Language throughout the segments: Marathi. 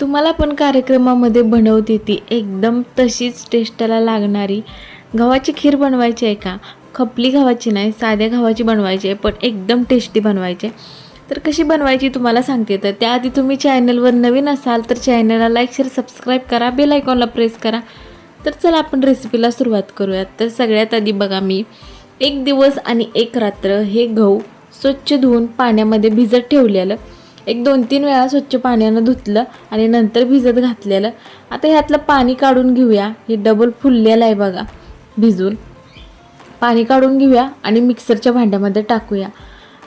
तुम्हाला पण कार्यक्रमामध्ये बनवते ती. एकदम तशीच टेस्टला लागणारी. गव्हाची खीर बनवायची आहे का? खपली गव्हाची नाही साध्या गव्हाची बनवायची आहे पण एकदम टेस्टी बनवायची आहे. तर कशी बनवायची तुम्हाला सांगते. तर त्याआधी तुम्ही चॅनलवर नवीन असाल तर चॅनलला लाईक शेअर सबस्क्राईब करा. बेल आयकॉनला प्रेस करा. तर चला आपण रेसिपीला सुरुवात करूयात. तर सगळ्यात आधी बघा मी एक दिवस आणि एक रात्र हे गहू स्वच्छ धुवून पाण्यामध्ये भिजत ठेवलेलं. एक दोन तीन वेळा स्वच्छ पाण्यानं धुतलं आणि नंतर भिजत घातलेलं. आता ह्यातलं पाणी काढून घेऊया. हे डबल फुललेलं आहे बघा भिजून. पाणी काढून घेऊया आणि मिक्सरच्या भांड्यामध्ये टाकूया.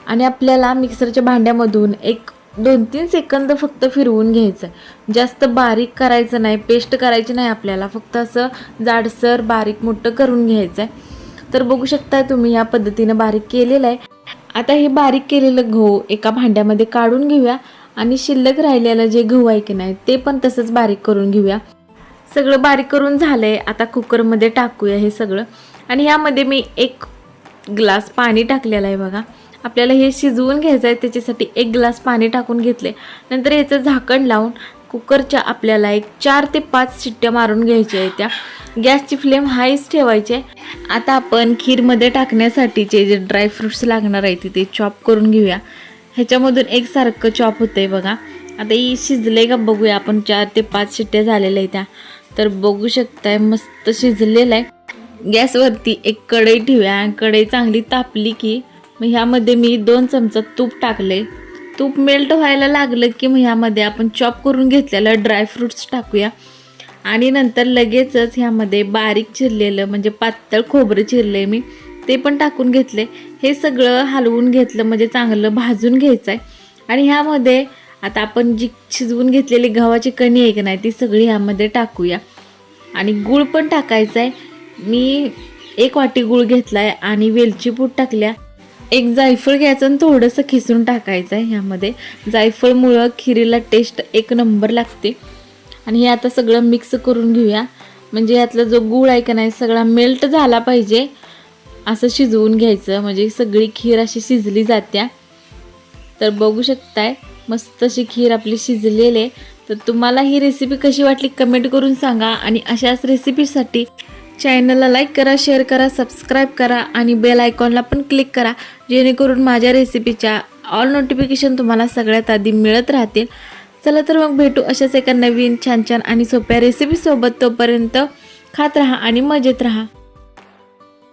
आणि आपल्याला मिक्सरच्या भांड्यामधून एक दोन तीन सेकंद फक्त फिरवून घ्यायचं. जास्त बारीक करायचं नाही पेस्ट करायची नाही आपल्याला. फक्त असं जाडसर बारीक मोठं करून घ्यायचं आहे तर बघू शकता तुम्ही या पद्धतीनं बारीक केलेलं आहे. आता हे बारीक केलेलं गहू एका भांड्यामध्ये काढून घेऊया आणि शिल्लक राहिलेलं जे गहू आहे की नाही ते पण तसंच बारीक करून घेऊया. सगळं बारीक करून झालं आहे आता कुकरमध्ये टाकूया हे सगळं. आणि ह्यामध्ये मी एक ग्लास पाणी टाकलेलं आहे बघा. आपल्याला हे शिजवून घ्यायचं आहे त्याच्यासाठी एक ग्लास पाणी टाकून घेतले नंतर याचं झाकण लावून कुकरच्या आपल्याला एक चार ते पाच शिट्ट्या मारून घ्यायच्या आहेत त्या. गॅसची फ्लेम हायच ठेवायची आहे. आता आपण खीरमध्ये टाकण्यासाठीचे जे ड्रायफ्रुट्स लागणार आहे ते चॉप करून घेऊया. ह्याच्यामधून एक सारखं चॉप होतं आहे बघा. आता ही शिजले का बघूया आपण. चार ते पाच शिट्ट्या झालेल्या आहेत त्या. तर बघू शकताय मस्त शिजलेलं आहे. गॅसवरती एक कढई ठेवूया. आणि कढई चांगली तापली की मग ह्यामध्ये मी दोन चमचा तूप टाकले तूप मेल्ट व्हायला लागलं की मग ह्यामध्ये आपण चॉप करून घेतलेलं ड्रायफ्रुट्स टाकूया. आणि नंतर लगेचच ह्यामध्ये बारीक चिरलेलं म्हणजे पातळ खोबरं चिरले मी ते पण टाकून घेतले हे सगळं हलवून घेतलं म्हणजे चांगलं भाजून घ्यायचं आहे आणि ह्यामध्ये आता आपण जी शिजवून घेतलेली गव्हाची कणी आहे की नाही ती सगळी ह्यामध्ये टाकूया. आणि गूळ पण टाकायचा आहे मी एक वाटी गूळ घेतला आहे आणि वेलची पूड टाकल्या. एक जायफळ घ्यायचं आणि थोडंसं खिसून टाकायचं आहे ह्यामध्ये. जायफळमुळं खिरीला टेस्ट एक नंबर लागते. आणि हे आता सगळं मिक्स करून घेऊया. म्हणजे यातला जो गूळ आहे का नाही सगळा मेल्ट झाला पाहिजे. असं शिजवून घ्यायचं. म्हणजे सगळी खीर अशी शिजली जात्या. तर बघू शकताय मस्त अशी खीर आपली शिजलेली आहे. तर तुम्हाला ही रेसिपी कशी वाटली कमेंट करून सांगा. आणि अशाच रेसिपीसाठी चॅनलला लाईक करा शेअर करा सबस्क्राईब करा आणि बेल आयकॉनला पण क्लिक करा जेणेकरून माझ्या रेसिपीच्या ऑल नोटिफिकेशन तुम्हाला सगळ्यात आधी मिळत राहतील. चला तर मग भेटू अशाच एका नवीन छान छान आणि सोप्या रेसिपीसोबत तोपर्यंत खात राहा आणि मजेत राहा.